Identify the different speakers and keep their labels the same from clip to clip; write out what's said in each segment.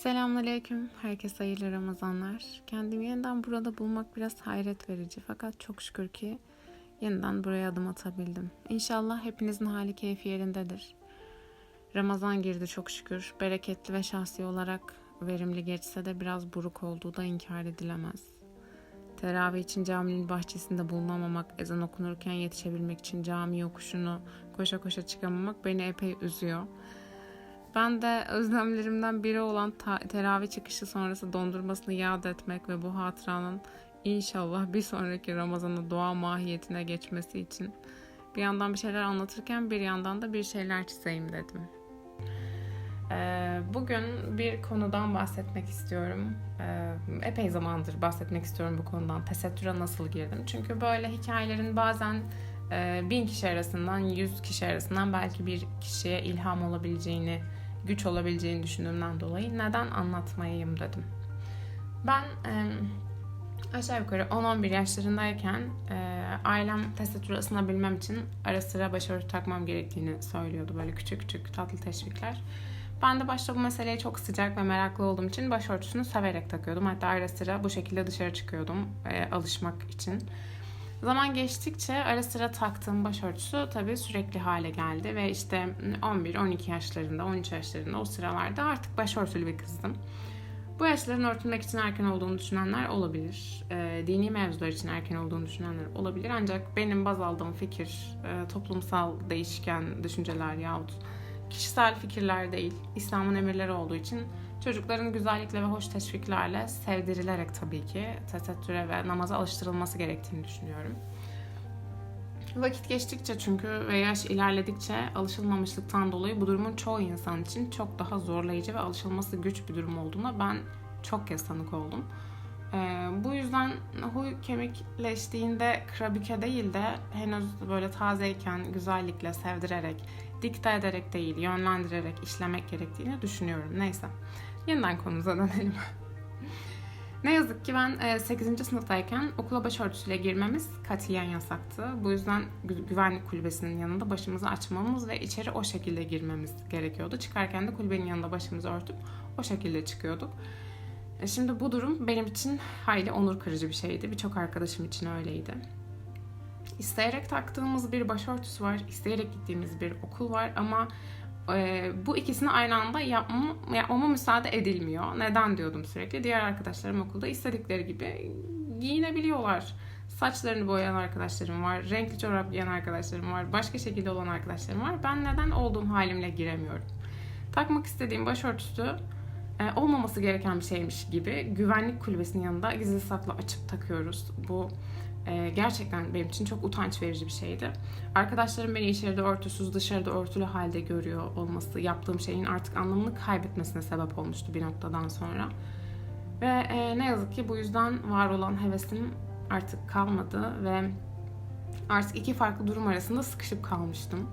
Speaker 1: Selamünaleyküm. Herkese hayırlı Ramazanlar. Kendimi yeniden burada bulmak biraz hayret verici fakat çok şükür ki yeniden buraya adım atabildim. İnşallah hepinizin hali keyfi yerindedir. Ramazan girdi çok şükür. Bereketli ve şahsi olarak verimli geçse de biraz buruk olduğu da inkar edilemez. Teravih için caminin bahçesinde bulunamamak, ezan okunurken yetişebilmek için cami yokuşunu koşa koşa çıkamamak beni epey üzüyor. Ben de özlemlerimden biri olan teravih çıkışı sonrası dondurmasını yad etmek ve bu hatıranın inşallah bir sonraki Ramazan'a dua mahiyetine geçmesi için bir yandan bir şeyler anlatırken bir yandan da bir şeyler çizeyim dedim. Ee, Bugün bir konudan bahsetmek istiyorum. Ee, Epey zamandır bahsetmek istiyorum bu konudan. Tesettüre nasıl girdim? Çünkü böyle hikayelerin bazen e, bin kişi arasından, yüz kişi arasından belki bir kişiye ilham olabileceğini, güç olabileceğini düşündüğümden dolayı neden anlatmayayım dedim. Ben e, aşağı yukarı 10-11 yaşlarındayken e, ailem tesettür ısınabilmem için ara sıra başörtü takmam gerektiğini söylüyordu. Böyle küçük küçük tatlı teşvikler. Ben de başta bu meseleye çok sıcak ve meraklı olduğum için başörtüsünü severek takıyordum. Hatta ara sıra bu şekilde dışarı çıkıyordum e, alışmak için. Zaman geçtikçe ara sıra taktığım başörtüsü tabii sürekli hale geldi ve işte 11-12 yaşlarında, 13 yaşlarında o sıralarda artık başörtülü bir kızdım. Bu yaşların örtülmek için erken olduğunu düşünenler olabilir. E, dini mevzular için erken olduğunu düşünenler olabilir. Ancak benim baz aldığım fikir e, toplumsal değişken düşünceler yahut kişisel fikirler değil, İslam'ın emirleri olduğu için çocukların güzellikle ve hoş teşviklerle sevdirilerek tabii ki tesettüre ve namaza alıştırılması gerektiğini düşünüyorum. Vakit geçtikçe çünkü ve yaş ilerledikçe alışılmamışlıktan dolayı bu durumun çoğu insan için çok daha zorlayıcı ve alışılması güç bir durum olduğuna ben çok kez tanık oldum. Ee, bu yüzden huy kemikleştiğinde krabike değil de henüz böyle tazeyken güzellikle sevdirerek, dikte ederek değil, yönlendirerek işlemek gerektiğini düşünüyorum. Neyse. Yeniden konumuza dönelim. ne yazık ki ben 8. sınıftayken okula başörtüsüyle girmemiz katiyen yasaktı. Bu yüzden gü- güvenlik kulübesinin yanında başımızı açmamız ve içeri o şekilde girmemiz gerekiyordu. Çıkarken de kulübenin yanında başımızı örtüp o şekilde çıkıyorduk. E, Şimdi bu durum benim için hayli onur kırıcı bir şeydi. Birçok arkadaşım için öyleydi. İsteyerek taktığımız bir başörtüsü var, isteyerek gittiğimiz bir okul var ama e, bu ikisini aynı anda yapmam, yapmama müsaade edilmiyor. Neden diyordum sürekli. Diğer arkadaşlarım okulda istedikleri gibi giyinebiliyorlar. Saçlarını boyayan arkadaşlarım var, renkli çorap giyen arkadaşlarım var, başka şekilde olan arkadaşlarım var. Ben neden olduğum halimle giremiyorum? Takmak istediğim başörtüsü e, olmaması gereken bir şeymiş gibi güvenlik kulübesinin yanında gizli saklı açıp takıyoruz. Bu e, gerçekten benim için çok utanç verici bir şeydi. Arkadaşlarım beni içeride örtüsüz, dışarıda örtülü halde görüyor olması yaptığım şeyin artık anlamını kaybetmesine sebep olmuştu bir noktadan sonra. Ve e, ne yazık ki bu yüzden var olan hevesim artık kalmadı ve artık iki farklı durum arasında sıkışıp kalmıştım.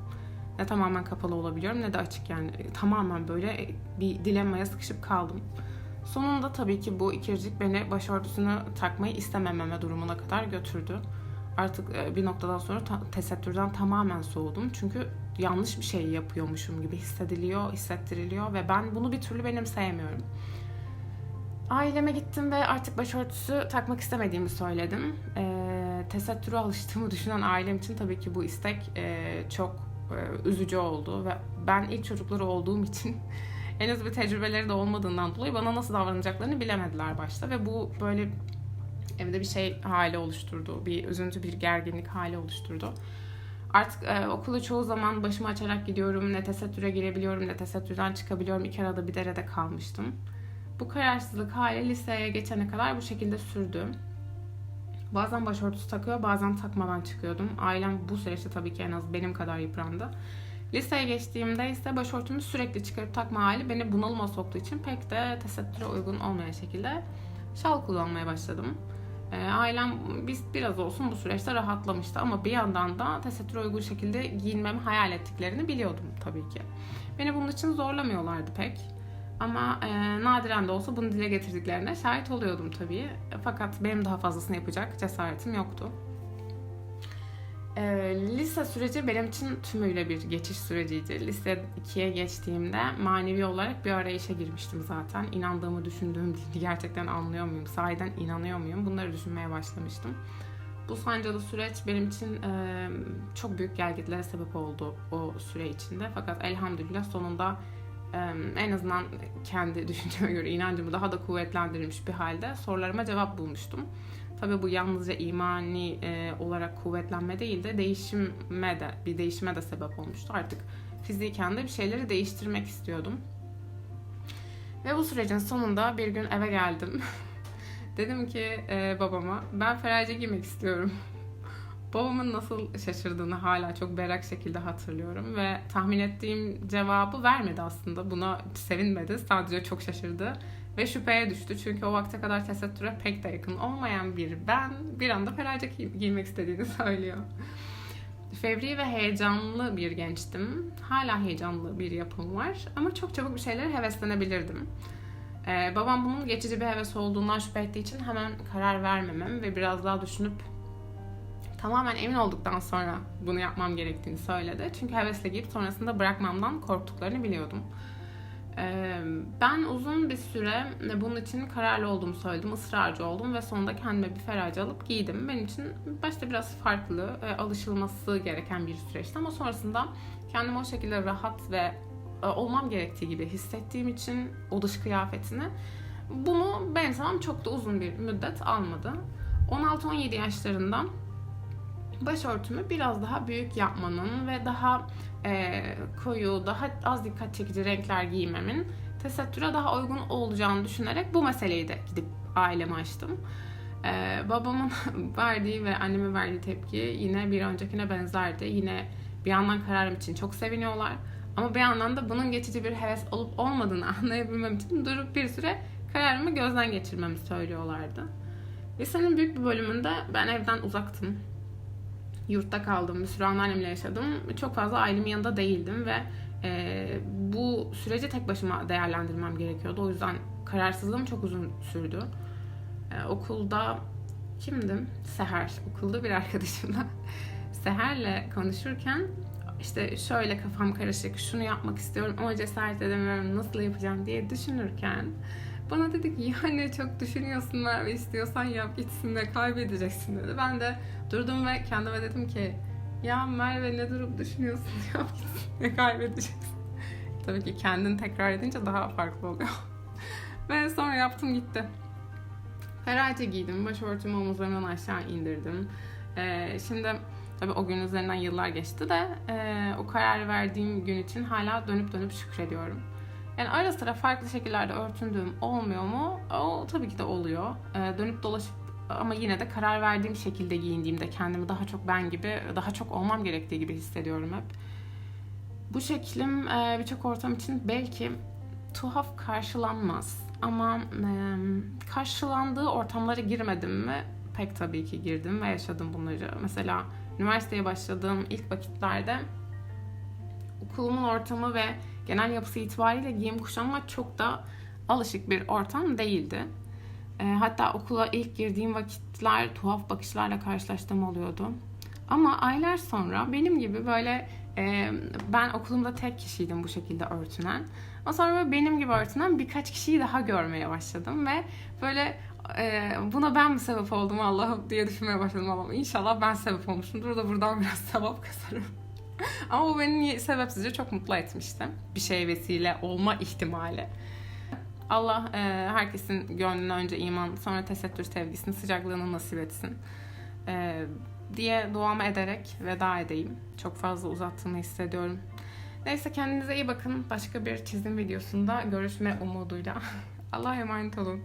Speaker 1: Ne tamamen kapalı olabiliyorum ne de açık yani tamamen böyle bir dilemmaya sıkışıp kaldım. Sonunda tabii ki bu ikircik beni başörtüsünü takmayı istemememe durumuna kadar götürdü. Artık e, bir noktadan sonra tesettürden tamamen soğudum. Çünkü yanlış bir şey yapıyormuşum gibi hissediliyor, hissettiriliyor ve ben bunu bir türlü benimseyemiyorum. Aileme gittim ve artık başörtüsü takmak istemediğimi söyledim. E, tesettüre alıştığımı düşünen ailem için tabii ki bu istek e, çok e, üzücü oldu ve ben ilk çocukları olduğum için henüz bir tecrübeleri de olmadığından dolayı bana nasıl davranacaklarını bilemediler başta ve bu böyle evde bir şey hali oluşturdu. Bir üzüntü, bir gerginlik hali oluşturdu. Artık e, okula çoğu zaman başımı açarak gidiyorum. Ne tesettüre girebiliyorum ne tesettürden çıkabiliyorum. İki arada bir derede kalmıştım. Bu kararsızlık hali liseye geçene kadar bu şekilde sürdü. Bazen başörtüsü takıyor, bazen takmadan çıkıyordum. Ailem bu süreçte tabii ki en az benim kadar yıprandı. Liseye geçtiğimde ise başörtümü sürekli çıkarıp takma hali beni bunalıma soktuğu için pek de tesettüre uygun olmayan şekilde şal kullanmaya başladım. E, ailem biz biraz olsun bu süreçte rahatlamıştı ama bir yandan da tesettüre uygun şekilde giyinmemi hayal ettiklerini biliyordum tabii ki. Beni bunun için zorlamıyorlardı pek. Ama e, nadiren de olsa bunu dile getirdiklerine şahit oluyordum tabii. Fakat benim daha fazlasını yapacak cesaretim yoktu. Ee, lise süreci benim için tümüyle bir geçiş süreciydi. Lise 2'ye geçtiğimde manevi olarak bir arayışa girmiştim zaten. İnandığımı düşündüğüm dini gerçekten anlıyor muyum? Sahiden inanıyor muyum? Bunları düşünmeye başlamıştım. Bu sancılı süreç benim için e, çok büyük gelgitlere sebep oldu o süre içinde. Fakat elhamdülillah sonunda e, en azından kendi düşünceme göre inancımı daha da kuvvetlendirilmiş bir halde sorularıma cevap bulmuştum. Tabii bu yalnızca imani e, olarak kuvvetlenme değil de değişime de bir değişime de sebep olmuştu. Artık fiziken de bir şeyleri değiştirmek istiyordum. Ve bu sürecin sonunda bir gün eve geldim. Dedim ki e, babama ben ferace giymek istiyorum. Babamın nasıl şaşırdığını hala çok berrak şekilde hatırlıyorum ve tahmin ettiğim cevabı vermedi aslında. Buna sevinmedi. Sadece çok şaşırdı ve şüpheye düştü. Çünkü o vakte kadar tesettüre pek de yakın olmayan bir ben bir anda ferace giy- giymek istediğini söylüyor. Fevri ve heyecanlı bir gençtim. Hala heyecanlı bir yapım var ama çok çabuk bir şeylere heveslenebilirdim. Ee, babam bunun geçici bir heves olduğundan şüphe ettiği için hemen karar vermemem ve biraz daha düşünüp tamamen emin olduktan sonra bunu yapmam gerektiğini söyledi. Çünkü hevesle giyip sonrasında bırakmamdan korktuklarını biliyordum. Ben uzun bir süre bunun için kararlı olduğumu söyledim, ısrarcı oldum ve sonunda kendime bir ferace alıp giydim. Benim için başta biraz farklı, e, alışılması gereken bir süreçti ama sonrasında kendimi o şekilde rahat ve e, olmam gerektiği gibi hissettiğim için o dış kıyafetini bunu benimsemem çok da uzun bir müddet almadı. 16-17 yaşlarında başörtümü biraz daha büyük yapmanın ve daha e, koyu, daha az dikkat çekici renkler giymemin tesettüre daha uygun olacağını düşünerek bu meseleyi de gidip aileme açtım. E, babamın verdiği ve anneme verdiği tepki yine bir öncekine benzerdi. Yine bir yandan kararım için çok seviniyorlar. Ama bir yandan da bunun geçici bir heves olup olmadığını anlayabilmem için durup bir süre kararımı gözden geçirmemi söylüyorlardı. Lisenin büyük bir bölümünde ben evden uzaktım yurtta kaldım. Bir süre anneannemle yaşadım. Çok fazla ailemin yanında değildim ve e, bu süreci tek başıma değerlendirmem gerekiyordu. O yüzden kararsızlığım çok uzun sürdü. E, okulda kimdim? Seher. Okulda bir arkadaşımla Seher'le konuşurken işte şöyle kafam karışık, şunu yapmak istiyorum ama cesaret edemiyorum, nasıl yapacağım diye düşünürken bana dedi ki yani çok düşünüyorsun Merve istiyorsan yap gitsin de kaybedeceksin dedi. Ben de durdum ve kendime dedim ki ya Merve ne durup düşünüyorsun yap gitsin de kaybedeceksin. Tabii ki kendini tekrar edince daha farklı oluyor. ve sonra yaptım gitti. Ferace giydim, başörtümü omuzlarımdan aşağı indirdim. Ee, şimdi tabii o gün üzerinden yıllar geçti de e, o karar verdiğim gün için hala dönüp dönüp şükrediyorum. Yani ara sıra farklı şekillerde örtündüğüm olmuyor mu? O tabii ki de oluyor. Ee, dönüp dolaşıp ama yine de karar verdiğim şekilde giyindiğimde kendimi daha çok ben gibi, daha çok olmam gerektiği gibi hissediyorum hep. Bu şeklim e, birçok ortam için belki tuhaf karşılanmaz. Ama e, karşılandığı ortamlara girmedim mi? Pek tabii ki girdim ve yaşadım bunları. Mesela üniversiteye başladığım ilk vakitlerde okulumun ortamı ve genel yapısı itibariyle giyim kuşanma çok da alışık bir ortam değildi. E, hatta okula ilk girdiğim vakitler tuhaf bakışlarla karşılaştığım oluyordu. Ama aylar sonra benim gibi böyle e, ben okulumda tek kişiydim bu şekilde örtünen. Ama sonra benim gibi örtünen birkaç kişiyi daha görmeye başladım ve böyle e, buna ben mi sebep oldum Allah'ım diye düşünmeye başladım Allah'ım. İnşallah ben sebep olmuşumdur da buradan biraz sevap kasarım. Ama bu beni sebepsizce çok mutlu etmişti. Bir şey vesile olma ihtimali. Allah e, herkesin gönlüne önce iman, sonra tesettür sevgisini, sıcaklığını nasip etsin. E, diye duamı ederek veda edeyim. Çok fazla uzattığını hissediyorum. Neyse kendinize iyi bakın. Başka bir çizim videosunda görüşme umuduyla. Allah'a emanet olun.